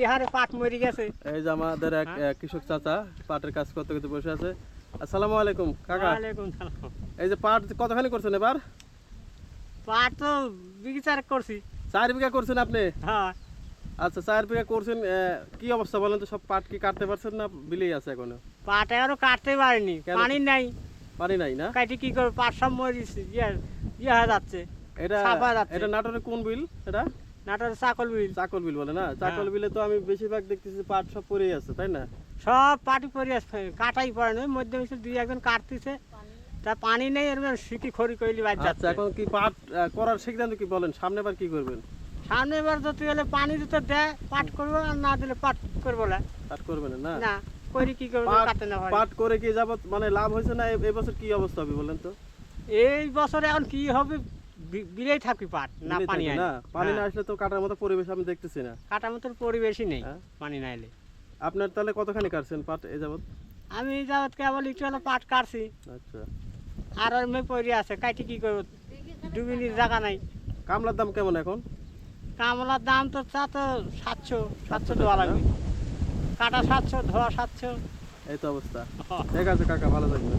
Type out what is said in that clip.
কি হারে পাট মরে গেছে। এই যে আমাদের এক? কৃষক চাচা পাটের কাজ করতে করতে বসে আছে। আসসালামু আলাইকুম কাকা। ওয়ালাইকুম সালাম। এই যে পাট কতখানি করছেন এবার? পাট তো বিঘি করছি। চার বিঘা করছেন আপনি? হ্যাঁ। আচ্ছা চার বিঘা করছেন কি অবস্থা বলেন তো? সব পাট কি কাটতে পারছেন না বিলেই আছে এখনও? পাট এবারও কাটতে পারিনি? পানি নাই। পানি নাই না? কাটি কি করব? পাট সব মরিছে ইয়ে ইয়ে হয়ে যাচ্ছে এটা এটা নাটোরের কোন বিল? এটা? নাটোর চাকল বিল। চাকল বিল বলে না? চাকল হ্যাঁ। বিলে তো আমি বেশিরভাগ দেখতেছি পাট সব পরেই আছে তাই না? সব পাটি পরে আসছে কাটাই পড়ে না মধ্যে মিশে দুই একজন কাটতেছে। তা পানি নেই এরকম শিখি খড়ি কইলি আচ্ছা যাচ্ছে। এখন কি পাট করার সিদ্ধান্ত কি বলেন? সামনে বার কি করবেন? সামনে এবার যদি হলে পানি দিতে দেয় পাট করব আর না দিলে পাট করব না। পাট করবেন না না? করি কি করব কাটতে না পারি পাট করে কি যাবত মানে লাভ হয়েছে না? এবছর কি অবস্থা হবে বলেন তো? এই বছরে এখন কি হবে বিলেই থাকবি পাট না পানি না? পানি না হ্যাঁ, আসলে তো কাটার মতো পরিবেশ আমি দেখতেছি না। কাটার মতো পরিবেশই নেই হ্যাঁ। পানি না এলে আপনার তাহলে কতখানি কাটছেন পাট এ যাবত আমি যাবত কেবল একটু হলো পাট কাটছি। আচ্ছা। আর মেয়ে পড়ে আছে কাটি কি করব? ডুবিনির জায়গা নাই। কামলার দাম কেমন এখন? কামলার দাম তো চা তো সাতশো সাতশো দেওয়া লাগবে। কাটা সাতশো ধোয়া সাতশো। এই তো অবস্থা। ঠিক আছে কাকা ভালো থাকবেন।